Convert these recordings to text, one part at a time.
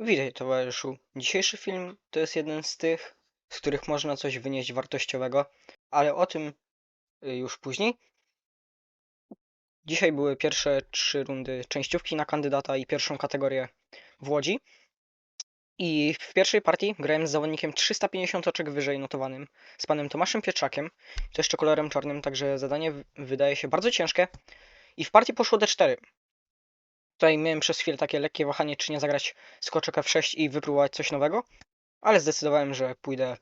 Witaj, towarzyszu. Dzisiejszy film to jest jeden z tych, z których można coś wynieść wartościowego, ale o tym y, już później. Dzisiaj były pierwsze trzy rundy częściówki na kandydata i pierwszą kategorię w Łodzi. I w pierwszej partii grałem z zawodnikiem 350 oczek wyżej notowanym, z panem Tomaszem Pietrzakiem, to jeszcze kolorem czarnym, także zadanie wydaje się bardzo ciężkie. I w partii poszło D4. Tutaj miałem przez chwilę takie lekkie wahanie, czy nie zagrać skoczek F6 i wypróbować coś nowego, ale zdecydowałem, że pójdę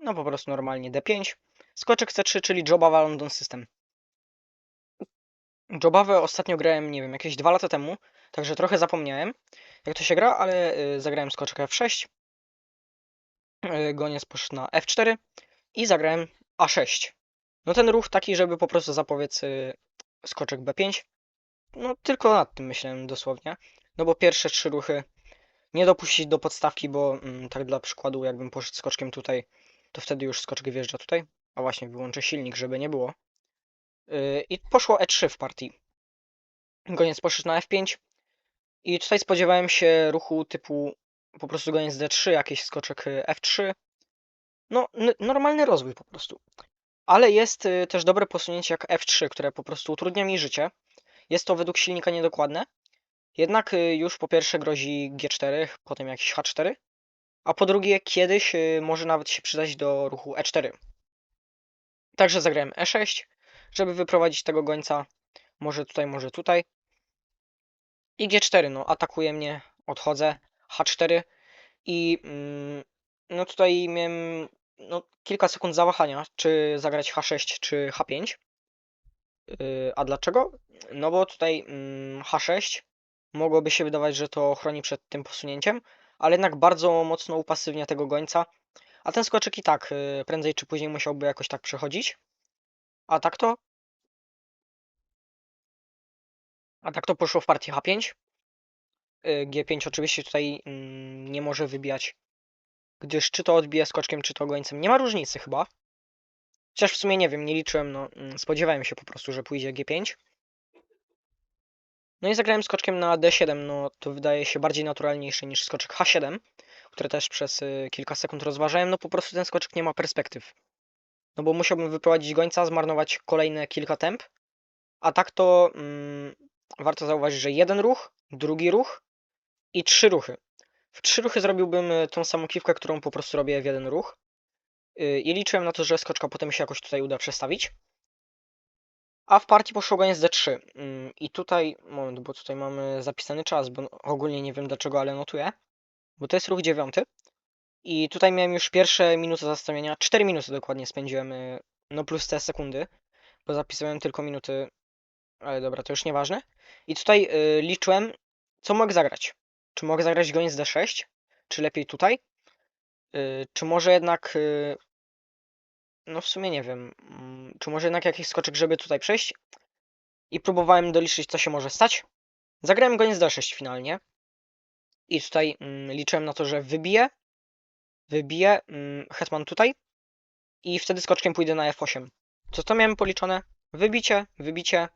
no po prostu normalnie D5. Skoczek C3, czyli Jobawa London System. Jobawę ostatnio grałem, nie wiem, jakieś dwa lata temu, także trochę zapomniałem, jak to się gra, ale y, zagrałem skoczek F6, y, goniec poszedł na F4 i zagrałem A6. No ten ruch taki, żeby po prostu zapowiedz y, skoczek B5, no tylko nad tym myślałem dosłownie, no bo pierwsze trzy ruchy nie dopuścić do podstawki, bo mm, tak dla przykładu, jakbym poszedł skoczkiem tutaj, to wtedy już skoczek wjeżdża tutaj. A właśnie, wyłączę silnik, żeby nie było. Yy, I poszło E3 w partii. Goniec poszedł na F5. I tutaj spodziewałem się ruchu typu po prostu goniec D3, jakiś skoczek y, F3. No, normalny rozwój po prostu. Ale jest y, też dobre posunięcie jak F3, które po prostu utrudnia mi życie. Jest to według silnika niedokładne. Jednak y, już po pierwsze grozi G4, potem jakiś H4, a po drugie kiedyś y, może nawet się przydać do ruchu E4. Także zagrałem E6, żeby wyprowadzić tego gońca. Może tutaj, może tutaj. I G4, no atakuje mnie, odchodzę. H4 i mm, no tutaj miałem no, kilka sekund zawahania, czy zagrać H6 czy H5. Yy, a dlaczego? No bo tutaj mm, H6 mogłoby się wydawać, że to chroni przed tym posunięciem, ale jednak bardzo mocno upasywnia tego gońca. A ten skoczek i tak yy, prędzej czy później musiałby jakoś tak przechodzić. A tak to. A tak to poszło w partii H5. Yy, G5 oczywiście tutaj mm, nie może wybijać, gdyż czy to odbije skoczkiem, czy to gońcem. Nie ma różnicy chyba. Chociaż w sumie nie wiem, nie liczyłem, no mm, spodziewałem się po prostu, że pójdzie G5. No i zagrałem skoczkiem na D7, no to wydaje się bardziej naturalniejsze niż skoczek H7, które też przez y, kilka sekund rozważałem, no po prostu ten skoczek nie ma perspektyw. No bo musiałbym wyprowadzić gońca, zmarnować kolejne kilka temp, a tak to mm, warto zauważyć, że jeden ruch, drugi ruch i trzy ruchy. W trzy ruchy zrobiłbym y, tą samą kiwkę, którą po prostu robię w jeden ruch. Y, I liczyłem na to, że skoczka potem się jakoś tutaj uda przestawić. A w partii poszło goniec D3. Mm, I tutaj, moment, bo tutaj mamy zapisany czas, bo ogólnie nie wiem dlaczego, ale notuję. Bo to jest ruch dziewiąty. I tutaj miałem już pierwsze minuty zastanowienia. 4 minuty dokładnie spędziłem, y, no plus te sekundy, bo zapisałem tylko minuty, ale dobra, to już nieważne. I tutaj y, liczyłem, co mogę zagrać. Czy mogę zagrać goniec D6? Czy lepiej tutaj? Y, czy może jednak y, no w sumie nie wiem. Mm, Czy może jednak jakiś skoczek, żeby tutaj przejść? I próbowałem doliczyć, co się może stać. Zagrałem goniec D6 finalnie. I tutaj mm, liczyłem na to, że wybiję. Wybiję mm, hetman tutaj. I wtedy skoczkiem pójdę na F8. Co to miałem policzone? Wybicie, wybicie.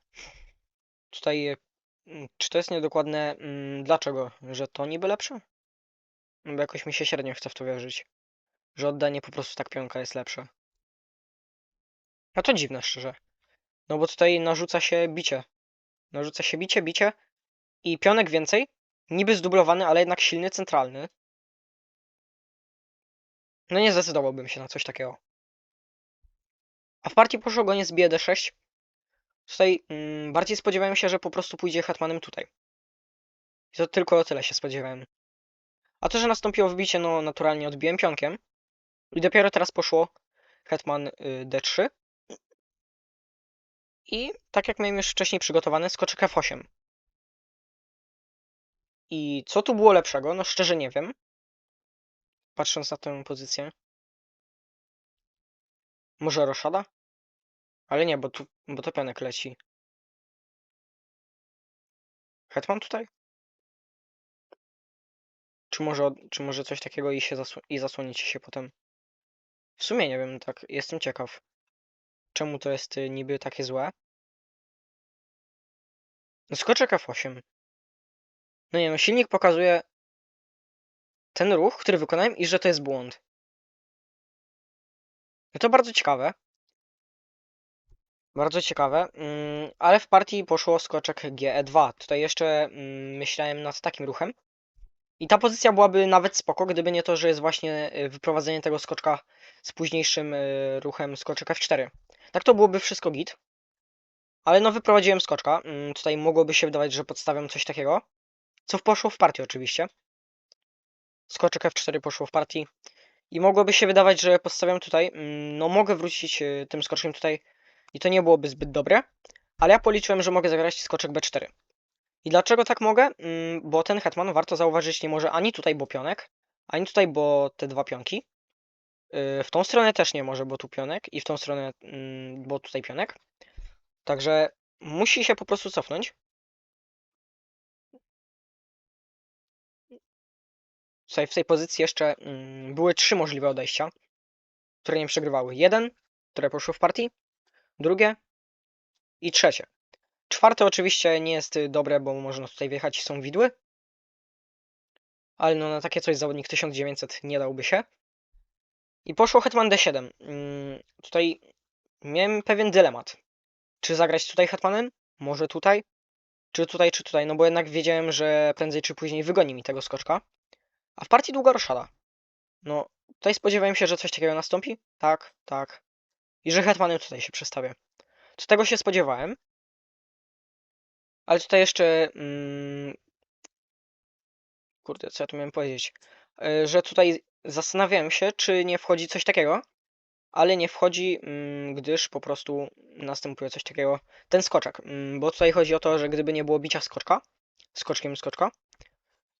Tutaj, czy to jest niedokładne? Dlaczego? Że to niby lepsze? No Bo jakoś mi się średnio chce w to wierzyć. Że oddanie po prostu tak pionka jest lepsze. No to dziwne, szczerze. No bo tutaj narzuca się bicie. Narzuca się bicie, bicie i pionek więcej. Niby zdublowany, ale jednak silny, centralny. No nie zdecydowałbym się na coś takiego. A w partii poszło goniec bije d6. Tutaj mm, bardziej spodziewałem się, że po prostu pójdzie hetmanem tutaj. I to tylko o tyle się spodziewałem. A to, że nastąpiło wbicie, no naturalnie odbiłem pionkiem. I dopiero teraz poszło hetman y, d3. I tak jak miałem już wcześniej przygotowane, skoczek f8. I co tu było lepszego? No szczerze nie wiem. Patrząc na tę pozycję. Może roszada? Ale nie, bo tu, bo to pionek leci. Hetman tutaj? Czy może, czy może coś takiego i się i zasłonić się potem? W sumie nie wiem, tak, jestem ciekaw. Czemu to jest y, niby takie złe? No skoczek F8. No nie no, silnik pokazuje... ten ruch, który wykonałem i że to jest błąd. I to bardzo ciekawe. Bardzo ciekawe, mm, ale w partii poszło skoczek GE2. Tutaj jeszcze mm, myślałem nad takim ruchem. I ta pozycja byłaby nawet spoko, gdyby nie to, że jest właśnie y, wyprowadzenie tego skoczka z późniejszym y, ruchem skoczek F4. Tak to byłoby wszystko git. Ale no wyprowadziłem skoczka. Mm, Tutaj mogłoby się wydawać, że podstawiam coś takiego. Co poszło w partii oczywiście. Skoczek F4 poszło w partii. I mogłoby się wydawać, że postawiam tutaj. mm, No mogę wrócić y, tym skoczkiem tutaj. I to nie byłoby zbyt dobre. Ale ja policzyłem, że mogę zagrać skoczek B4. I dlaczego tak mogę? Mm, Bo ten hetman, warto zauważyć, nie może ani tutaj, bo pionek, ani tutaj, bo te dwa pionki. Yy, W tą stronę też nie może, bo tu pionek i w tą stronę, mm, bo tutaj pionek. Także musi się po prostu cofnąć. Tutaj w tej pozycji jeszcze mm, były trzy możliwe odejścia, które nie przegrywały. Jeden, które poszło w partii, drugie i trzecie. Czwarte oczywiście nie jest y, dobre, bo można tutaj wjechać i są widły. Ale no na takie coś zawodnik 1900 nie dałby się. I poszło hetman d7. Mm, Tutaj miałem pewien dylemat. Czy zagrać tutaj hetmanem? Może tutaj? Czy tutaj, czy tutaj? No bo jednak wiedziałem, że prędzej czy później wygoni mi tego skoczka. A w partii długa roszada. No, tutaj spodziewałem się, że coś takiego nastąpi. Tak, tak. I że hetmanem tutaj się przestawię. Co tego się spodziewałem. Ale tutaj jeszcze. Mm, kurde, co ja tu miałem powiedzieć? E, Że tutaj zastanawiałem się, czy nie wchodzi coś takiego, ale nie wchodzi, mm, gdyż po prostu następuje coś takiego. Ten skoczek. mm, Bo tutaj chodzi o to, że gdyby nie było bicia skoczka, skoczkiem skoczka,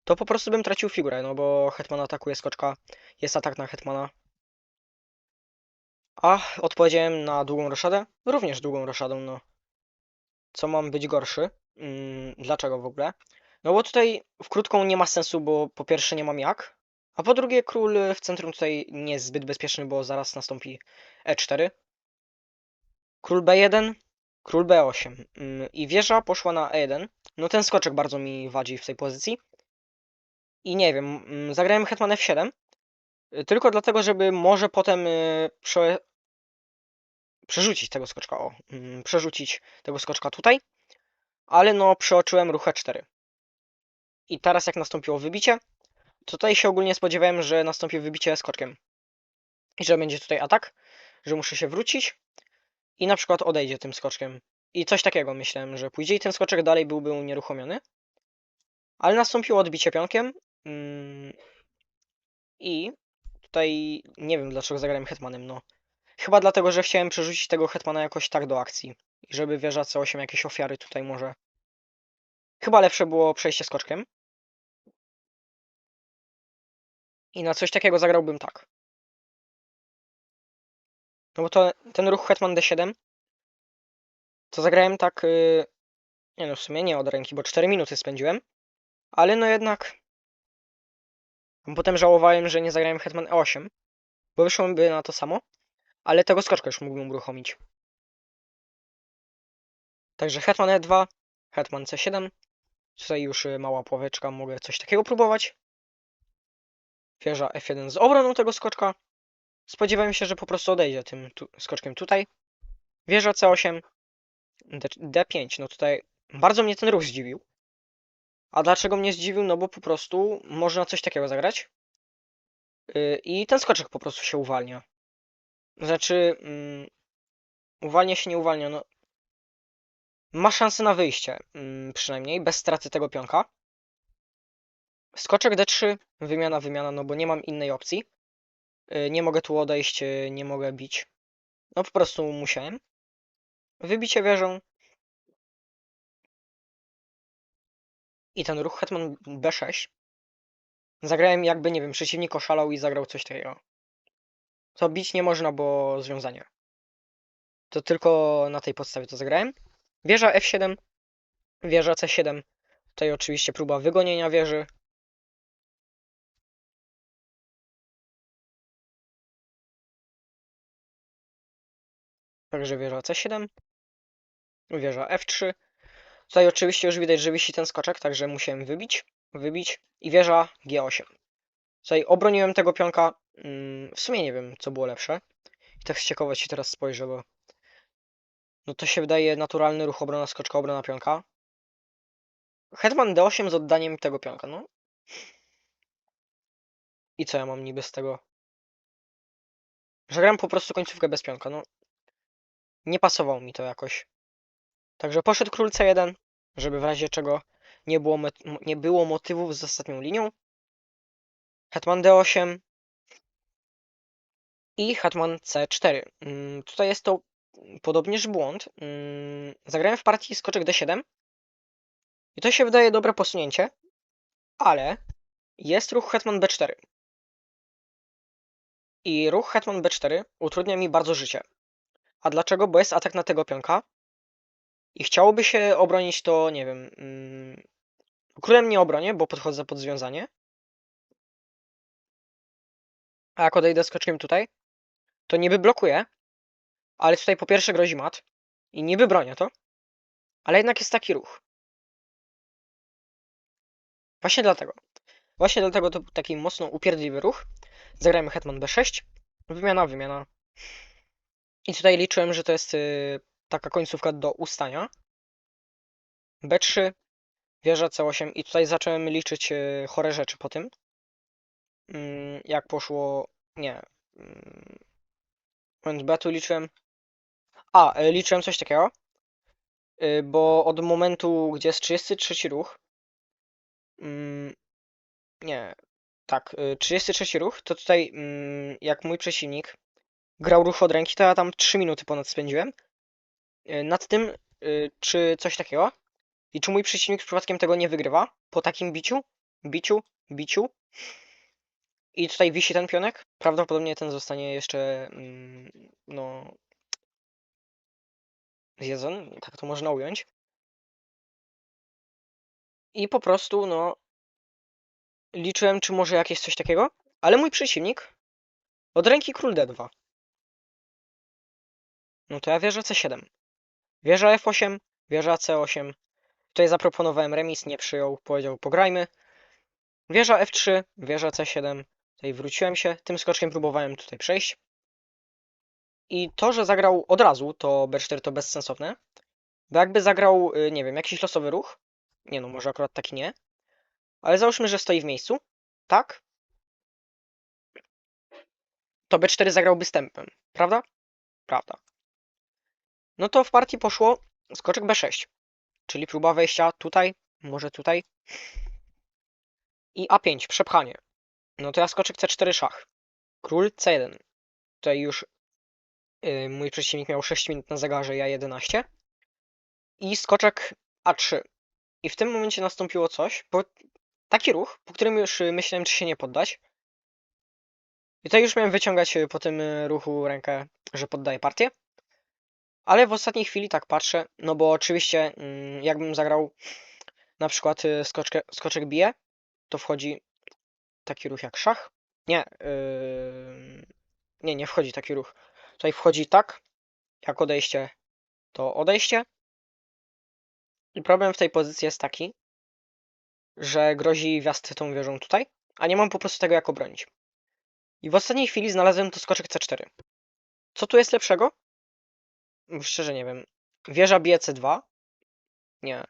to po prostu bym tracił figurę, no bo hetman atakuje skoczka, jest atak na hetmana. A odpowiedziałem na długą roszadę, również długą roszadą, no. Co mam być gorszy? Mm, Dlaczego w ogóle? No bo tutaj w krótką nie ma sensu, bo po pierwsze nie mam jak, a po drugie król w centrum tutaj nie jest zbyt bezpieczny, bo zaraz nastąpi E4. Król B1, król B8 Mm, i wieża poszła na E1. No ten skoczek bardzo mi wadzi w tej pozycji. I nie wiem, mm, zagrałem hetman F7, y, tylko dlatego, żeby może potem y, prze... przerzucić tego skoczka, o, przerzucić tego skoczka tutaj, ale no przeoczyłem ruch E4. I teraz jak nastąpiło wybicie, tutaj się ogólnie spodziewałem, że nastąpi wybicie skoczkiem. I że będzie tutaj atak, że muszę się wrócić i na przykład odejdzie tym skoczkiem. I coś takiego myślałem, że pójdzie i ten skoczek dalej byłby unieruchomiony. Ale nastąpiło odbicie pionkiem. mm, I tutaj nie wiem dlaczego zagrałem hetmanem, no. Chyba dlatego, że chciałem przerzucić tego hetmana jakoś tak do akcji. I żeby wieża C8 jakieś ofiary tutaj może. Chyba lepsze było przejście skoczkiem. I na coś takiego zagrałbym tak. No bo to ten ruch hetman d7 to zagrałem tak. Yy... Nie no, w sumie nie od ręki, bo 4 minuty spędziłem. Ale no jednak. Potem żałowałem, że nie zagrałem hetman e8, bo wyszłoby na to samo. Ale tego skoczka już mógłbym uruchomić. Także hetman e2, hetman c7. Tutaj już y, mała pławeczka, mogę coś takiego próbować. Wieża f1 z obroną tego skoczka. Spodziewałem się, że po prostu odejdzie tym tu, skoczkiem tutaj. Wieża c8, D, d5. No tutaj bardzo mnie ten ruch zdziwił. A dlaczego mnie zdziwił? No bo po prostu można coś takiego zagrać. Yy, I ten skoczek po prostu się uwalnia. Znaczy, mm, uwalnia się, nie uwalnia. No, ma szansę na wyjście, mm, przynajmniej, bez straty tego pionka. Skoczek d3, wymiana, wymiana, no bo nie mam innej opcji. Yy, Nie mogę tu odejść, yy, nie mogę bić. No po prostu musiałem. Wybicie wieżą. I ten ruch hetman b6. Zagrałem jakby, nie wiem, przeciwnik oszalał i zagrał coś takiego. To bić nie można, bo związanie. To tylko na tej podstawie to zagrałem. Wieża f7, wieża c7. Tutaj oczywiście próba wygonienia wieży. Także wieża c7, wieża f3. Tutaj oczywiście już widać, że wisi ten skoczek, także musiałem wybić, wybić i wieża g8. Tutaj obroniłem tego pionka. mm, W sumie nie wiem, co było lepsze. I tak z ciekawości teraz spojrzę, bo... No to się wydaje naturalny ruch obrona skoczka, obrona pionka. Hetman D8 z oddaniem tego pionka, no. I co ja mam niby z tego? Że gram po prostu końcówkę bez pionka, no. Nie pasowało mi to jakoś. Także poszedł król C1, żeby w razie czego nie było, nie było motywów z ostatnią linią. Hetman D8 i Hetman C4. Mm, tutaj jest to podobnież błąd. Mm, zagrałem w partii skoczek D7 i to się wydaje dobre posunięcie, ale jest ruch Hetman B4. I ruch Hetman B4 utrudnia mi bardzo życie. A dlaczego? Bo jest atak na tego pionka i chciałoby się obronić to, nie wiem... Mm, królem nie obronię, bo podchodzę pod związanie. A jak odejdę skoczkiem tutaj, to niby blokuję, ale tutaj po pierwsze grozi mat i niby bronię to, ale jednak jest taki ruch. Właśnie dlatego. Właśnie dlatego to był taki mocno upierdliwy ruch. Zagrajmy hetman b6. Wymiana, wymiana. I tutaj liczyłem, że to jest y, taka końcówka do ustania. b3, wieża c8 i tutaj zacząłem liczyć y, chore rzeczy po tym. Mm, jak poszło... Nie. Mm, moment b tu liczyłem... A, y, liczyłem coś takiego. Y, bo od momentu, gdzie jest 33 ruch, mm, nie, tak, y, 33 ruch, to tutaj mm, jak mój przeciwnik grał ruch od ręki, to ja tam 3 minuty ponad spędziłem nad tym, czy coś takiego i czy mój przeciwnik przypadkiem tego nie wygrywa po takim biciu, biciu, biciu i tutaj wisi ten pionek, prawdopodobnie ten zostanie jeszcze, mm, no, zjedzony, tak to można ująć. I po prostu, no, liczyłem, czy może jakieś coś takiego, ale mój przeciwnik od ręki król d2. No to ja wieżę c7. Wieża f8, wieża c8. Tutaj zaproponowałem remis, nie przyjął, powiedział pograjmy. Wieża f3, wieża c7. Tutaj wróciłem się, tym skoczkiem próbowałem tutaj przejść. I to, że zagrał od razu, to b4 to bezsensowne. Bo jakby zagrał, y, nie wiem, jakiś losowy ruch, nie no, może akurat taki nie, ale załóżmy, że stoi w miejscu, tak? To b4 zagrałby stępem, prawda? Prawda. No to w partii poszło skoczek b6, czyli próba wejścia tutaj, może tutaj. I a5, przepchanie. No to ja skoczek c4 szach. Król c1. Tutaj już mój przeciwnik miał 6 minut na zegarze, ja 11. I skoczek a3. I w tym momencie nastąpiło coś, bo taki ruch, po którym już y, myślałem, czy się nie poddać. I tutaj już miałem wyciągać y, po tym y, ruchu rękę, że poddaję partię. Ale w ostatniej chwili tak patrzę, no bo oczywiście mm, jakbym zagrał na przykład y, skoczkę, skoczek bije, to wchodzi taki ruch jak szach. Nie, yy... nie, nie wchodzi taki ruch. Tutaj wchodzi tak, jak odejście, to odejście. I problem w tej pozycji jest taki, że grozi wjazd tą wieżą tutaj, a nie mam po prostu tego jak obronić. I w ostatniej chwili znalazłem to skoczek c4. Co tu jest lepszego? Szczerze nie wiem. Wieża bije c2? Nie.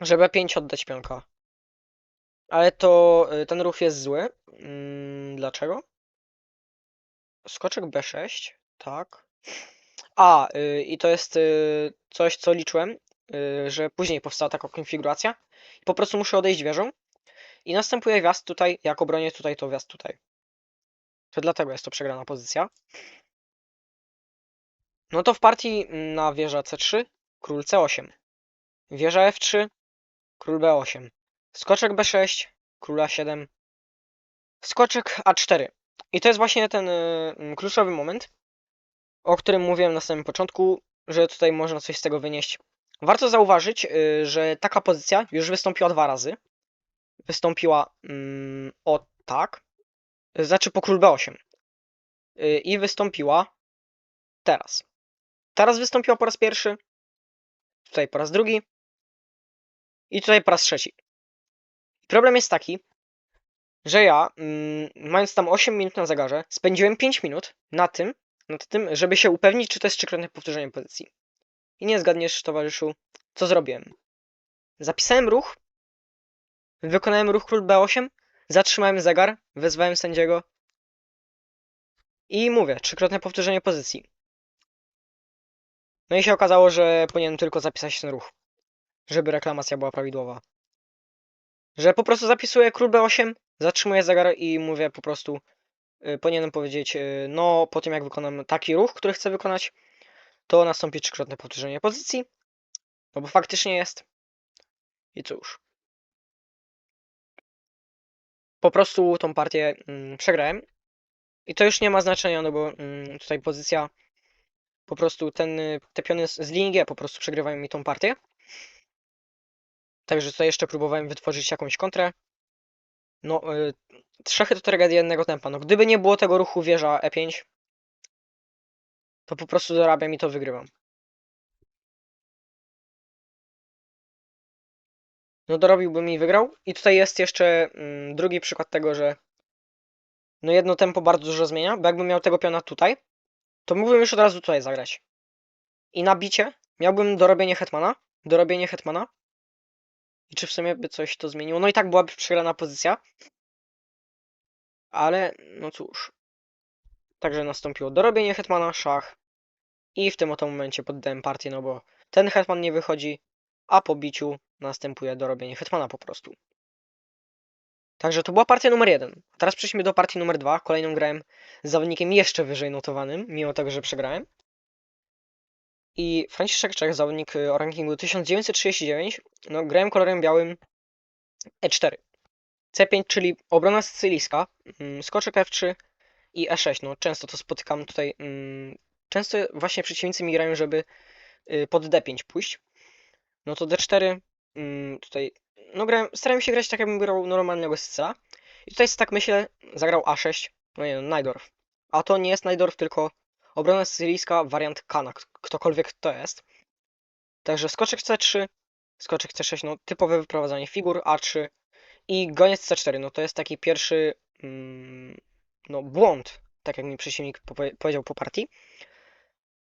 Żeby 5 oddać pionka. Ale to y, ten ruch jest zły. Mm, dlaczego? Skoczek b6, tak. A, y, i to jest y, coś, co liczyłem, y, że później powstała taka konfiguracja. I po prostu muszę odejść wieżą. I następuje wjazd tutaj, jak obronię tutaj, to wjazd tutaj. To dlatego jest to przegrana pozycja. No to w partii na wieża c3, król c8. Wieża f3, król b8. Skoczek b6, król a7. Skoczek a4. I to jest właśnie ten y, kluczowy moment, o którym mówiłem na samym początku, że tutaj można coś z tego wynieść. Warto zauważyć, y, że taka pozycja już wystąpiła dwa razy. Wystąpiła mm, o tak, znaczy po król b8. Y, I wystąpiła teraz. Teraz wystąpiła po raz pierwszy, tutaj po raz drugi i tutaj po raz trzeci. Problem jest taki, że ja, mm, mając tam 8 minut na zegarze, spędziłem 5 minut na tym, nad tym, żeby się upewnić, czy to jest trzykrotne powtórzenie pozycji. I nie zgadniesz, towarzyszu, co zrobiłem. Zapisałem ruch, wykonałem ruch król B8, zatrzymałem zegar, wezwałem sędziego i mówię, trzykrotne powtórzenie pozycji. No i się okazało, że powinienem tylko zapisać ten ruch, żeby reklamacja była prawidłowa. Że po prostu zapisuję król B8, zatrzymuję zegar i mówię po prostu, y, powinienem powiedzieć, y, no po tym jak wykonam taki ruch, który chcę wykonać, to nastąpi trzykrotne powtórzenie pozycji, no bo faktycznie jest. I cóż. Po prostu tą partię mm, przegrałem. I to już nie ma znaczenia, no bo mm, tutaj pozycja, po prostu ten, y, te piony z z linii G po prostu przegrywają mi tą partię. Także tutaj jeszcze próbowałem wytworzyć jakąś kontrę. No, y, trzechy to tragedia jednego tempa. No, gdyby nie było tego ruchu wieża E5, to po prostu dorabiam i to wygrywam. No, dorobiłbym i wygrał. I tutaj jest jeszcze mm, drugi przykład tego, że no jedno tempo bardzo dużo zmienia, bo jakbym miał tego piona tutaj, to mógłbym już od razu tutaj zagrać. I na bicie miałbym dorobienie hetmana, dorobienie hetmana. I czy w sumie by coś to zmieniło? No i tak byłaby przegrana pozycja. Ale, no cóż. Także nastąpiło dorobienie hetmana, szach. I w tym oto momencie poddałem partię, no bo ten hetman nie wychodzi, a po biciu następuje dorobienie hetmana po prostu. Także to była partia numer jeden. A teraz przejdźmy do partii numer dwa. Kolejną grałem z zawodnikiem jeszcze wyżej notowanym, mimo tego, że przegrałem. I Franciszek Czech, zawodnik y, o rankingu 1939, no grałem kolorem białym E4. C5, czyli obrona sycylijska, mm, skoczek F3 i E6. No często to spotykam tutaj. mm, Często właśnie przeciwnicy mi grają, żeby y, pod D5 pójść. No to D4, mm, tutaj, no grałem, starałem się grać tak, jakbym grał normalnego Sycyla. I tutaj tak myślę, zagrał A6, no nie no, Najdorf. A to nie jest Najdorf, tylko obrona sycylijska, wariant Kana, ktokolwiek to jest. Także skoczek C3, skoczek C6, no typowe wyprowadzanie figur, A3 i goniec C4, no to jest taki pierwszy mm, no błąd, tak jak mi przeciwnik powie- powiedział po partii.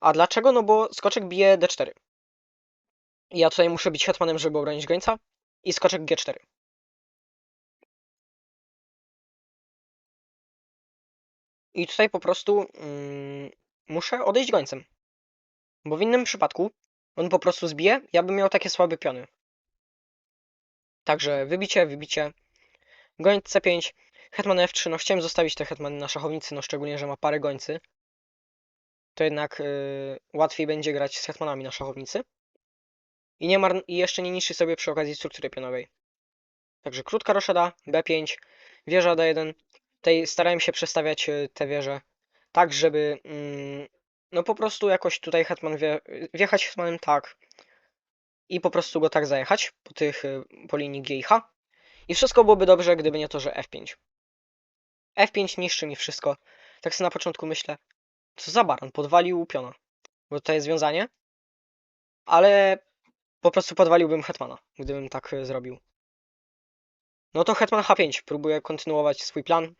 A dlaczego? No bo skoczek bije D4. I ja tutaj muszę być hetmanem, żeby obronić gońca i skoczek G4. I tutaj po prostu mm, muszę odejść gońcem. Bo w innym przypadku on po prostu zbije, ja bym miał takie słabe piony. Także wybicie, wybicie. Goniec C5, hetman F3. No chciałem zostawić te hetmany na szachownicy, no szczególnie, że ma parę gońcy. To jednak yy, łatwiej będzie grać z hetmanami na szachownicy. I, nie I jeszcze nie niszczy sobie przy okazji struktury pionowej. Także krótka roszada, B5, wieża D1. Tutaj starałem się przestawiać y, te wieże tak, żeby mm, no po prostu jakoś tutaj hetman wie, wjechać hetmanem tak i po prostu go tak zajechać po tych y, po linii G i H. I wszystko byłoby dobrze, gdyby nie to, że F5. F5 niszczy mi wszystko. Tak sobie na początku myślę, co za baran, podwalił piona. Bo tutaj jest związanie. Ale po prostu podwaliłbym hetmana, gdybym tak y, zrobił. No to hetman H5. Próbuję kontynuować swój plan.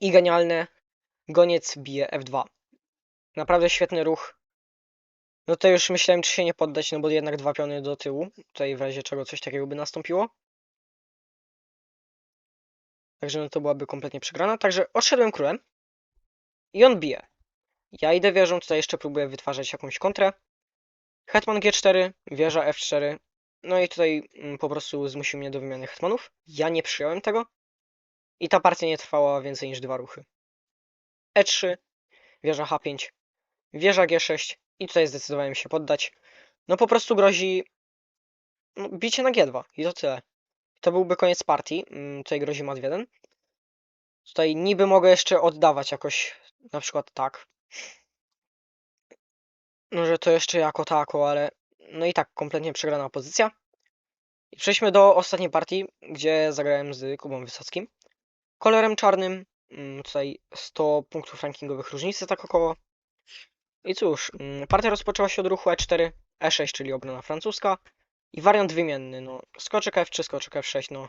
I genialne. Goniec bije F2. Naprawdę świetny ruch. No to już myślałem, czy się nie poddać, no bo jednak dwa piony do tyłu. Tutaj w razie czego coś takiego by nastąpiło. Także no to byłaby kompletnie przegrana. Także odszedłem królem. I on bije. Ja idę wieżą, tutaj jeszcze próbuję wytwarzać jakąś kontrę. Hetman G4, wieża F4. No i tutaj mm, po prostu zmusił mnie do wymiany hetmanów. Ja nie przyjąłem tego. I ta partia nie trwała więcej niż dwa ruchy. E3, wieża H5, wieża G6 i tutaj zdecydowałem się poddać. No po prostu grozi no, bicie na G2 i to tyle. To byłby koniec partii. Mm, Tutaj grozi mat 1. Tutaj niby mogę jeszcze oddawać jakoś, na przykład tak. No, że to jeszcze jako tako, ale no i tak kompletnie przegrana pozycja. I przejdźmy do ostatniej partii, gdzie zagrałem z Kubą Wysockim. Kolorem czarnym, tutaj 100 punktów rankingowych różnicy, tak około. I cóż, mm, partia rozpoczęła się od ruchu E4, E6, czyli obrona francuska. I wariant wymienny, no skoczek F3, skoczek F6, no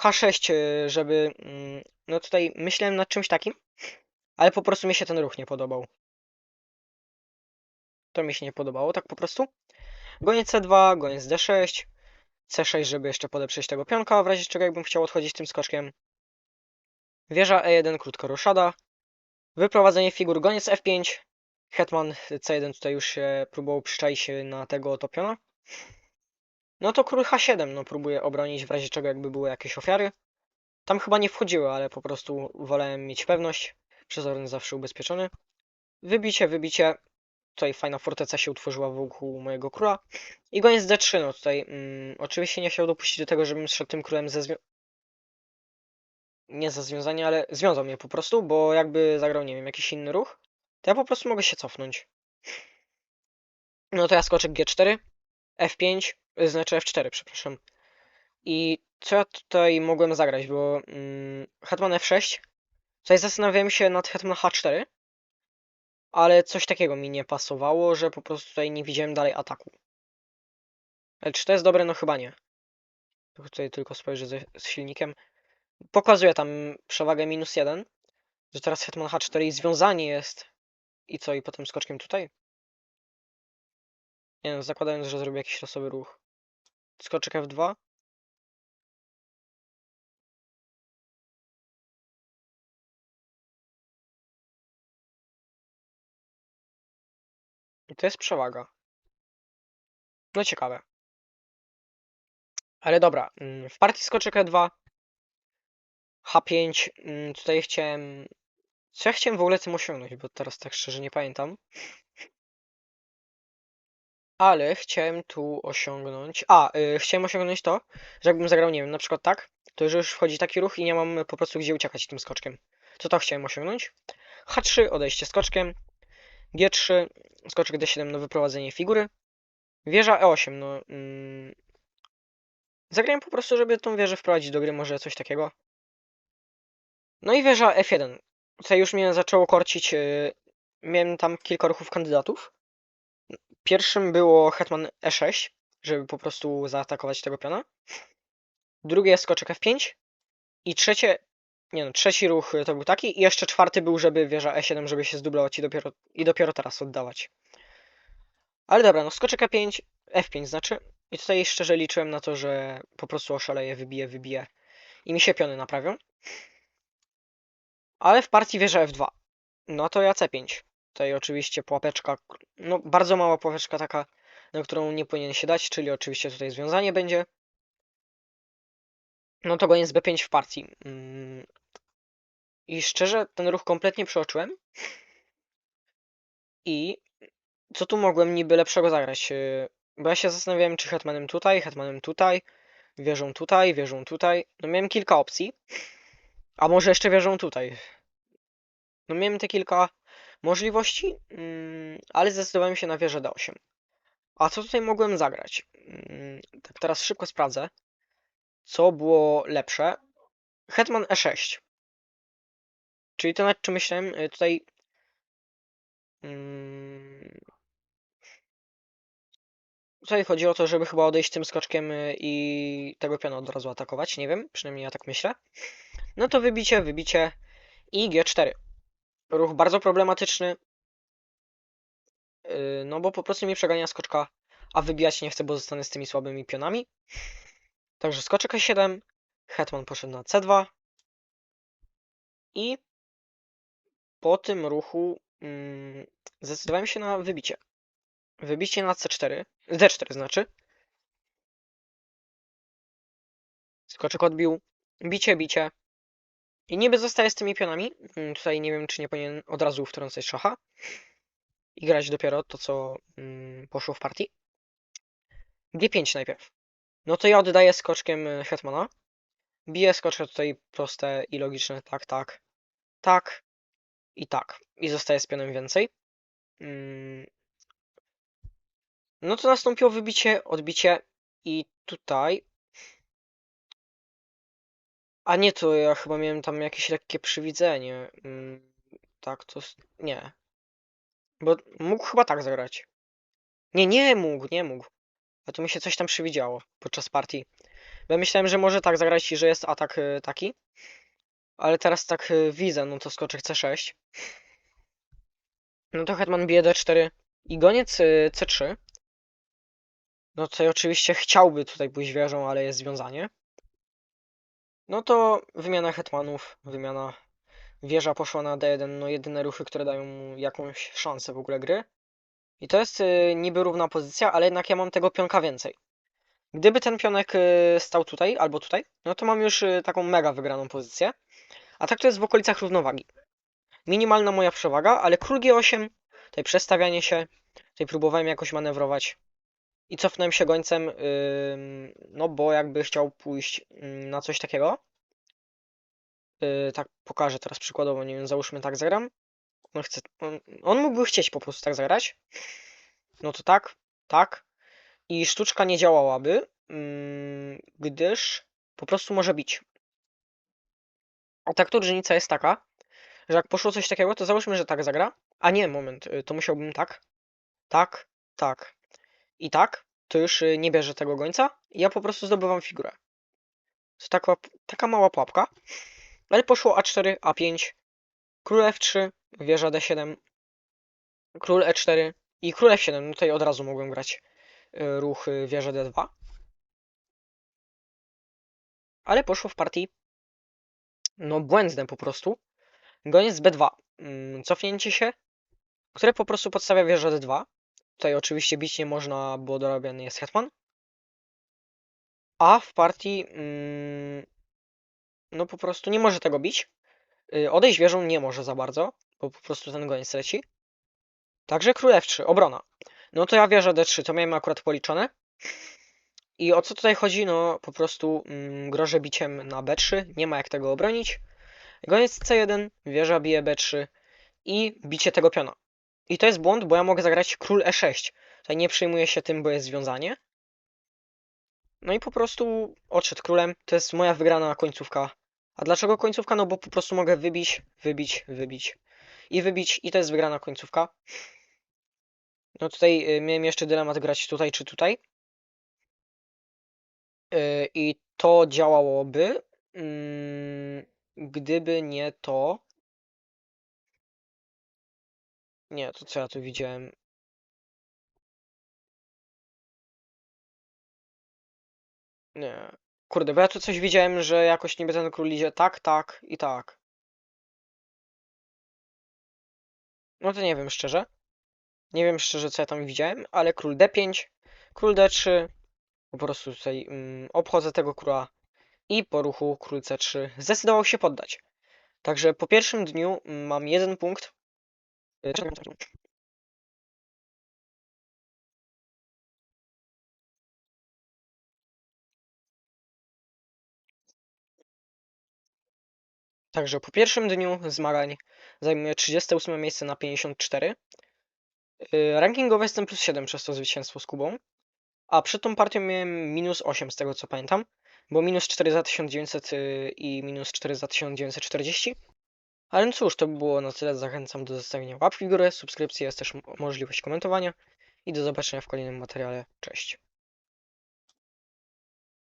H6, y, żeby... mm, No tutaj myślałem nad czymś takim, ale po prostu mi się ten ruch nie podobał. To mi się nie podobało, tak po prostu. Goniec C2, goniec D6, C6, żeby jeszcze podeprzeć tego pionka, w razie czego jakbym chciał odchodzić tym skoczkiem. Wieża E1, krótka roszada. Wyprowadzenie figur, goniec F5. Hetman C1 tutaj już się próbował przyczaić na tego topiona. No to król H7, no próbuję obronić w razie czego jakby były jakieś ofiary. Tam chyba nie wchodziły, ale po prostu wolałem mieć pewność. Przezorny zawsze ubezpieczony. Wybicie, wybicie. Tutaj fajna forteca się utworzyła wokół mojego króla. I goniec D3, no tutaj mm, oczywiście nie chciał dopuścić do tego, żebym szedł tym królem ze. Nie za związanie, ale związał mnie po prostu, bo jakby zagrał, nie wiem, jakiś inny ruch, to ja po prostu mogę się cofnąć. No to ja skoczek G4, F5, y, znaczy F4, przepraszam. I co ja tutaj mogłem zagrać, bo mm, Hetman F6, tutaj zastanawiałem się nad Hetman H4, ale coś takiego mi nie pasowało, że po prostu tutaj nie widziałem dalej ataku. Ale czy to jest dobre? No chyba nie. Tutaj tylko spojrzę z silnikiem. Pokazuje tam przewagę minus jeden, że teraz Hetman H4 i związanie jest. I co? I potem skoczkiem tutaj? Nie no, zakładając, że zrobię jakiś losowy ruch. Skoczek F2. I to jest przewaga. No ciekawe. Ale dobra, mm, w partii skoczek E2. H5. mm, Tutaj chciałem... Co ja chciałem w ogóle tym osiągnąć, bo teraz tak szczerze nie pamiętam. Ale chciałem tu osiągnąć... A, y, chciałem osiągnąć to, że jakbym zagrał, nie wiem, na przykład tak, to już wchodzi taki ruch i nie mam po prostu gdzie uciekać tym skoczkiem. To to chciałem osiągnąć. H3, odejście skoczkiem. G3, skoczek D7, no wyprowadzenie figury. Wieża E8, no... Mm, zagrałem po prostu, żeby tą wieżę wprowadzić do gry, może coś takiego. No i wieża F1. Tutaj już mnie zaczęło korcić. Yy, miałem tam kilka ruchów kandydatów. Pierwszym było Hetman E6, żeby po prostu zaatakować tego piona. Drugie skoczek F5. I trzecie. Nie no, trzeci ruch to był taki. I jeszcze czwarty był, żeby wieża E7, żeby się zdublować i dopiero, i dopiero teraz oddawać. Ale dobra, no skoczek E5, F5 znaczy. I tutaj szczerze liczyłem na to, że po prostu oszaleję, wybiję, wybiję. I mi się piony naprawią. Ale w partii wieża F2. No to ja C5. Tutaj oczywiście pułapeczka, no bardzo mała pułapeczka taka, na którą nie powinien się dać, czyli oczywiście tutaj związanie będzie. No to goniec B5 w partii. Mm. I szczerze, ten ruch kompletnie przeoczyłem. I co tu mogłem niby lepszego zagrać? Yy, Bo ja się zastanawiałem, czy hetmanem tutaj, hetmanem tutaj, wieżą tutaj, wieżą tutaj. No miałem kilka opcji. A może jeszcze wieżą tutaj. No miałem te kilka możliwości, mm, ale zdecydowałem się na wieżę D8. A co tutaj mogłem zagrać? Mm, Tak teraz szybko sprawdzę, co było lepsze. Hetman E6. Czyli to nad czym myślałem y, tutaj... mm, Tutaj chodzi o to, żeby chyba odejść tym skoczkiem y, i tego piona od razu atakować, nie wiem, przynajmniej ja tak myślę. No to wybicie, wybicie i G4. Ruch bardzo problematyczny, Yy, no bo po prostu mnie przegania skoczka, a wybijać nie chcę, bo zostanę z tymi słabymi pionami. Także skoczek E7, hetman poszedł na C2 i po tym ruchu mm, zdecydowałem się na wybicie. Wybicie na C4, D4 znaczy. Skoczek odbił, bicie, bicie. I niby zostaje z tymi pionami. Mm, Tutaj nie wiem, czy nie powinien od razu wtrącać szacha i grać dopiero to, co mm, poszło w partii. G5 najpierw. No to ja oddaję skoczkiem y, Hetmana. Biję skoczkę tutaj proste i logiczne. Tak, tak, tak i tak. I zostaje z pionem więcej. Mm. No to nastąpiło wybicie, odbicie i tutaj... A nie, to ja chyba miałem tam jakieś lekkie przywidzenie. Mm, Tak, to... Nie. Bo mógł chyba tak zagrać. Nie, nie mógł, nie mógł. A to mi się coś tam przywidziało podczas partii. Bo ja myślałem, że może tak zagrać i że jest atak y, taki. Ale teraz tak y, widzę, no to skoczek C6. No to hetman bije D4 i goniec y, C3. No tutaj oczywiście chciałby tutaj pójść wieżą, ale jest związanie. No to wymiana hetmanów, wymiana wieża poszła na D1, no jedyne ruchy, które dają mu jakąś szansę w ogóle gry. I to jest y, niby równa pozycja, ale jednak ja mam tego pionka więcej. Gdyby ten pionek y, stał tutaj albo tutaj, no to mam już y, taką mega wygraną pozycję. A tak to jest w okolicach równowagi. Minimalna moja przewaga, ale król G8, tutaj przestawianie się, tutaj próbowałem jakoś manewrować. I cofnąłem się gońcem, no bo jakby chciał pójść na coś takiego. Yy, tak pokażę teraz przykładowo, nie wiem, załóżmy tak zagram. On chce, on, on mógłby chcieć po prostu tak zagrać. No to tak, tak. I sztuczka nie działałaby, gdyż po prostu może bić. A tak to różnica jest taka, że jak poszło coś takiego, to załóżmy, że tak zagra. A nie, moment, y, to musiałbym tak, tak, tak i tak, to już y, nie bierze tego gońca. Ja po prostu zdobywam figurę. To taka, taka mała pułapka. Ale poszło A4, A5, król F3, wieża D7, król E4 i król F7. No tutaj od razu mogłem grać y, ruch y, wieża D2. Ale poszło w partii no błędne po prostu. Goniec B2. Mm, Cofnięcie się, które po prostu podstawia wieżę D2. Tutaj oczywiście bić nie można, bo dorobiony jest hetman. A w partii mm, no po prostu nie może tego bić. Y, Odejść wieżą nie może za bardzo, bo po prostu ten goniec leci. Także król F3, obrona. No to ja wieżę D3, to miałem akurat policzone. I o co tutaj chodzi? No po prostu mm, grożę biciem na B3, nie ma jak tego obronić. Goniec C1, wieża bije B3 i bicie tego piona. I to jest błąd, bo ja mogę zagrać król E6. Tutaj nie przejmuję się tym, bo jest związanie. No i po prostu odszedł królem. To jest moja wygrana końcówka. A dlaczego końcówka? No bo po prostu mogę wybić, wybić, wybić i wybić i to jest wygrana końcówka. No tutaj y, miałem jeszcze dylemat grać tutaj czy tutaj. Y, I to działałoby, mm, gdyby nie to. Nie, to co ja tu widziałem? Nie. Kurde, bo ja tu coś widziałem, że jakoś niby ten król idzie tak, tak i tak. No to nie wiem szczerze. Nie wiem szczerze, co ja tam widziałem, ale król D5, król D3. Po prostu tutaj mm, obchodzę tego króla i po ruchu król C3 zdecydował się poddać. Także po pierwszym dniu mm, mam jeden punkt. Czekaj. Także po pierwszym dniu zmagań zajmuję 38 miejsce na 54. Y, Rankingowe jestem plus 7 przez to zwycięstwo z Kubą. A przed tą partią miałem minus 8 z tego co pamiętam. Bo minus 4 za 1900 y, i minus 4 za 1940. Ale no cóż, to by było na tyle. Zachęcam do zostawienia łapki w górę, subskrypcji, jest też mo- możliwość komentowania. I do zobaczenia w kolejnym materiale. Cześć.